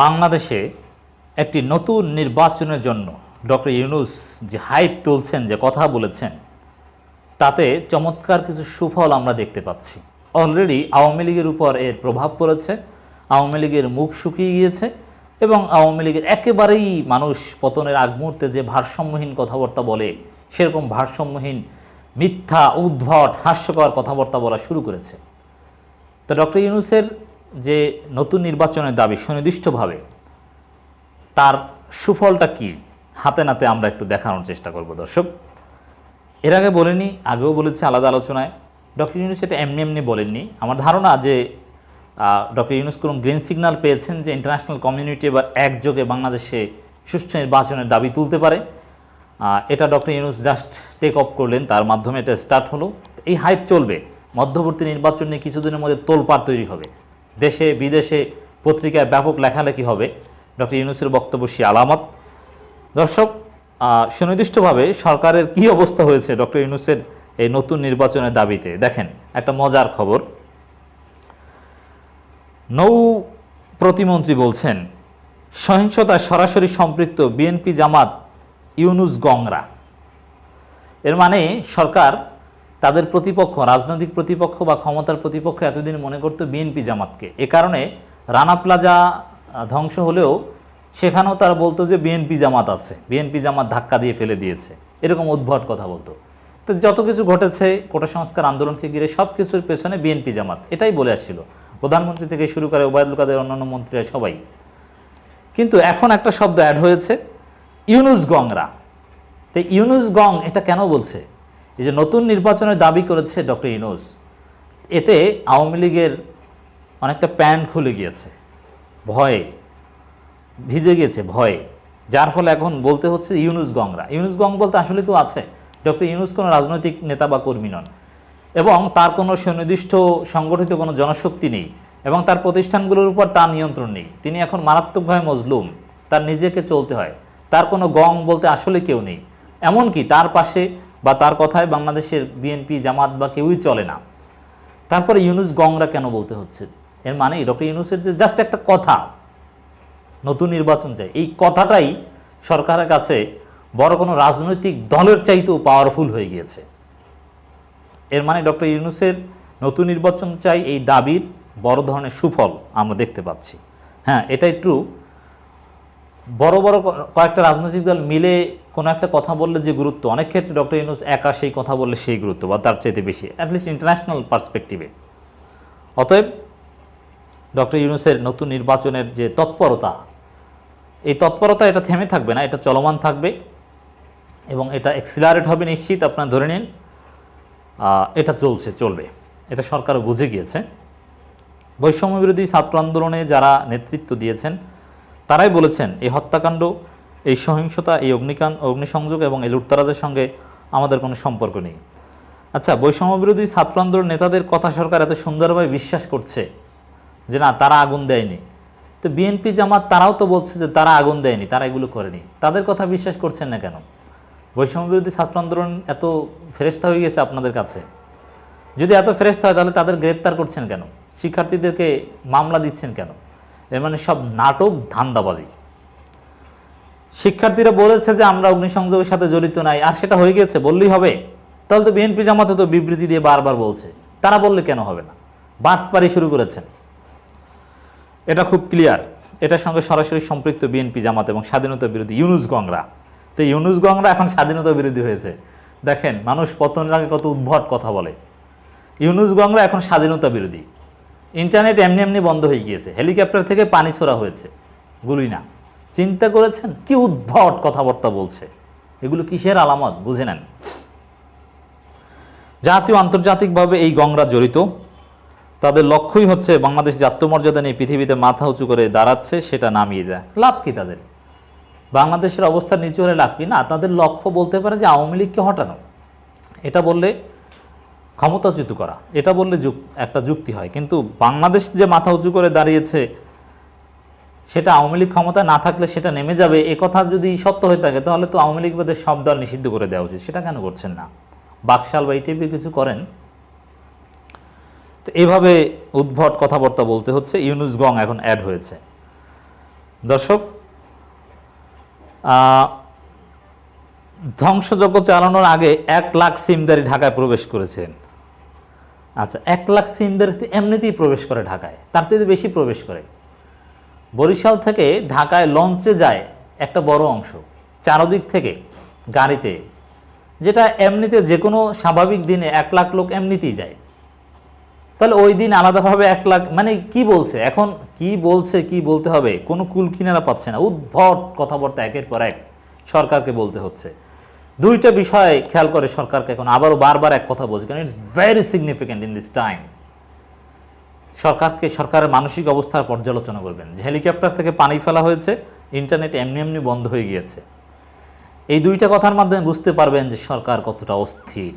বাংলাদেশে একটি নতুন নির্বাচনের জন্য ডক্টর ইউনুস যে হাইপ তুলছেন, যে কথা বলেছেন, তাতে চমৎকার কিছু সুফল আমরা দেখতে পাচ্ছি। অলরেডি আওয়ামী লীগের উপর এর প্রভাব পড়েছে, আওয়ামী লীগের মুখ শুকিয়ে গিয়েছে এবং আওয়ামী লীগের একেবারেই মানুষ পতনের আগ মুহূর্তে যে ভারসাম্যহীন কথাবার্তা বলে, সেরকম ভারসাম্যহীন, মিথ্যা, উদ্ভট, হাস্যকর কথাবার্তা বলা শুরু করেছে। তো ডক্টর ইউনুসের যে নতুন নির্বাচনের দাবি সুনির্দিষ্টভাবে, তার সুফলটা কি? হাতে নাতে আমরা একটু দেখানোর চেষ্টা করব, দর্শক। এর আগে বলেনি, আগেও বলেছে আলাদা আলোচনায়। ডক্টর ইউনুস এটা এমনি এমনি বলেননি। আমার ধারণা যে ডক্টর ইউনুস কোনো গ্রিন সিগন্যাল পেয়েছেন যে ইন্টারন্যাশনাল কমিউনিটি এবার একযোগে বাংলাদেশে সুষ্ঠু নির্বাচনের দাবি তুলতে পারে। এটা doctor Yunus just take off করলেন, তার মাধ্যমে এটা স্টার্ট হলো। এই হাইপ চলবে। মধ্যবর্তী নির্বাচন নিয়ে কিছুদিনের মধ্যে তোলপাড় তৈরি হবে। দেশে, বিদেশে পত্রিকায় ব্যাপক লেখালেখি হবে। ডক্টর ইউনুসের বক্তব্য সে আলামত। দর্শক সুনির্দিষ্টভাবে সরকারের কি অবস্থা হয়েছে ডক্টর ইউনুসের এই নতুন নির্বাচনের দাবিতে? দেখেন, একটা মজার খবর। নৌ প্রতিমন্ত্রী বলছেন সহিংসতায় সরাসরি সম্পৃক্ত বিএনপি জামাত ইউনুস গংরা। এর মানে সরকার তাদের প্রতিপক্ষ, রাজনৈতিক প্রতিপক্ষ বা ক্ষমতার প্রতিপক্ষ এতদিন মনে করতো বিএনপি জামাতকে। এ কারণে রানা প্লাজা ধ্বংস হলেও সেখানেও তারা বলতো যে বিএনপি জামাত আছে। বিএনপি জামাত ধাক্কা দিয়ে ফেলে দিয়েছে। এরকম উদ্ভট কথা বলতো। তো যত কিছু ঘটেছে, কোটা সংস্কার আন্দোলনকে ঘিরে সব কিছুর পেছনে বিএনপি জামাত। এটাই বলে আসছিল। প্রধানমন্ত্রী থেকে শুরু করে ওবায়দুল কাদের, অন্যান্য মন্ত্রীরা সবাই। কিন্তু এখন একটা শব্দ অ্যাড হয়েছে, ইউনুস গংরা। তো ইউনুস গং এটা কেন বলছে? এই যে নতুন নির্বাচনের দাবি করেছে ডক্টর ইউনুস, এতে আওয়ামী লীগের অনেকটা প্যান্ট খুলে গিয়েছে, ভয়ে, ভিজে গিয়েছে, ভয়ে, যার ফলে এখন বলতে হচ্ছে ইউনুস গংরা। ইউনুস গং বলতে আসলে কেউ আছে? ডক্টর ইউনুস কোনো রাজনৈতিক নেতা বা কর্মী নন। এবং তার কোনো সুনির্দিষ্ট সংগঠিত কোনো জনশক্তি নেই এবং তার প্রতিষ্ঠানগুলোর উপর তার নিয়ন্ত্রণ নেই। তিনি এখন মারাত্মকভাবে মজলুম, তার নিজেকে চলতে হয়। তার কোনো গং বলতে আসলে কেউ নেই। এমনকি তার পাশে বা তার কথায় বাংলাদেশের বিএনপি, জামাত বা কেউই চলে না। তারপরে ইউনুস গংরা কেন বলতে হচ্ছে? এর মানে ডক্টর ইউনুসের যে জাস্ট একটা কথা, নতুন নির্বাচন চাই, এই কথাটাই সরকারের কাছে বড় কোনো রাজনৈতিক দলের চাইতেও পাওয়ারফুল হয়ে গিয়েছে। এর মানে ডক্টর ইউনুসের নতুন নির্বাচন চাই, এই দাবির বড় ধরনের সুফল আমরা দেখতে পাচ্ছি। হ্যাঁ এটাই ট্রু বড় বড় কয়েকটা রাজনৈতিক দল মিলে কোনো একটা কথা বললে যে গুরুত্ব, অনেক ক্ষেত্রে ডক্টর ইউনুস একা সেই কথা বললে সেই গুরুত্ব বা তার চাইতে বেশি অ্যাটলিস্ট ইন্টারন্যাশনাল পার্সপেক্টিভে অতএব ডক্টর ইউনুসের নতুন নির্বাচনের যে তৎপরতা, এই তৎপরতা এটা থেমে থাকবে না, এটা চলমান থাকবে এবং এটা এক্সিলারেট হবে নিশ্চিত, আপনার ধরে নিন এটা চলছে, চলবে। এটা সরকারও বুঝে গিয়েছে। বৈষম্য বিরোধী ছাত্র আন্দোলনে যারা নেতৃত্ব দিয়েছেন তারাই বলেছেন, এই হত্যাকাণ্ড, এই সহিংসতা, এই অগ্নিকাণ্ড, অগ্নিসংযোগ এবং এই লুটতারাজের সঙ্গে আমাদের কোনো সম্পর্ক নেই। আচ্ছা বৈষম্য বিরোধী ছাত্র আন্দোলন নেতাদের কথা সরকার এত সুন্দরভাবে বিশ্বাস করছে যে না, তারা আগুন দেয়নি। তো বিএনপি জামাত তারাও তো বলছে যে তারা আগুন দেয়নি, তারা এগুলো করেনি। তাদের কথা বিশ্বাস করছেন না কেন? বৈষম্য বিরোধী ছাত্র আন্দোলন এত ফেরেস্তা হয়ে গেছে আপনাদের কাছে? যদি এত ফেরেস্তা হয়, তাহলে তাদের গ্রেপ্তার করছেন কেন? শিক্ষার্থীদেরকে মামলা দিচ্ছেন কেন? এর মানে সব নাটক ধান্দাবাজি। শিক্ষার্থীরা বলেছে যে আমরা অগ্নিসংযোগের সাথে জড়িত নাই, আর সেটা হয়ে গেছে, বললেই হবে। তাহলে তো বিএনপি জামাতে তো বিবৃতি দিয়ে বারবার বলছে। তারা বললে কেন হবে না? বাটপারি শুরু করেছেন। এটা খুব ক্লিয়ার এটার সঙ্গে সরাসরি সম্পৃক্ত বিএনপি জামাত এবং স্বাধীনতা বিরোধী ইউনুস গংরা। তো ইউনুস গংরা এখন স্বাধীনতা বিরোধী হয়েছে। দেখেন, মানুষ পতনের আগে কত উদ্ভট কথা বলে। ইউনুস গংরা এখন স্বাধীনতা বিরোধী। ইন্টারনেট এমনি এমনি বন্ধ হয়ে গিয়েছে। হেলিকপ্টার থেকে পানি ছোড়া হয়েছে। গুলি না চিন্তা করেছেন? কি উদ্ভট কথাবার্তা বলছে। এগুলো কিসের আলামত? বুঝে নেন। জাতীয় আন্তর্জাতিকভাবে এই গংরা জড়িত। তাদের লক্ষ্যই হচ্ছে বাংলাদেশ জাতীয়মর্যাদা নিয়ে পৃথিবীতে মাথা উঁচু করে দাঁড়াচ্ছে, সেটা নামিয়ে দেয়। লাভ কি তাদের? বাংলাদেশের অবস্থা নিচু হলে লাভ কি? না, তাদের লক্ষ্য বলতে পারে যে আওয়ামী লীগকে হটানো। এটা বললে ক্ষমতাচ্যুত করা। এটা বললে একটা যুক্তি হয়। কিন্তু বাংলাদেশ যে মাথা উঁচু করে দাঁড়িয়েছে, সেটা আওয়ামী লীগ ক্ষমতা না থাকলে সেটা নেমে যাবে, এ কথা যদি সত্য হয়ে থাকে, তাহলে তো আওয়ামী লীগ বাদের সব দল নিষিদ্ধ করে দেওয়া উচিত। সেটা কেন করছেন না? বাকশাল বা এই কিছু করেন? তো এভাবে উদ্ভট কথাবার্তা বলতে হচ্ছে। ইউনুস গং এখন অ্যাড হয়েছে। দর্শক ধ্বংসযজ্ঞ চালানোর আগে এক লাখ সিমদারি ঢাকায় প্রবেশ করেছেন। আচ্ছা এক লাখ সিমদারি এমনিতেই প্রবেশ করে ঢাকায়, তার চেয়ে বেশি প্রবেশ করে। বরিশাল থেকে ঢাকায় লঞ্চে যায় একটা বড় অংশ, চারদিক থেকে গাড়িতে, যেটা এমনিতে যে কোনো স্বাভাবিক দিনে এক লাখ লোক এমনিতেই যায়। তাহলে ওই দিন আলাদাভাবে এক লাখ মানে কি বলছে? এখন কি বলছে, কি বলতে হবে? কোনো কুল কিনারা পাচ্ছে না। উদ্ভট কথাবার্তা একের পর এক সরকারকে বলতে হচ্ছে। দুইটা বিষয় খেয়াল করে সরকারকে এখন আবারও বারবার এক কথা বলছে, কারণ it's very significant in this time সরকারকে, সরকারের মানসিক অবস্থার পর্যালোচনা করবেন। যে হেলিকপ্টার থেকে পানি ফেলা হয়েছে ইন্টারনেট এমনি এমনি বন্ধ হয়ে গিয়েছে। এই দুইটা কথার মাধ্যমে বুঝতে পারবেন যে সরকার কতটা অস্থির।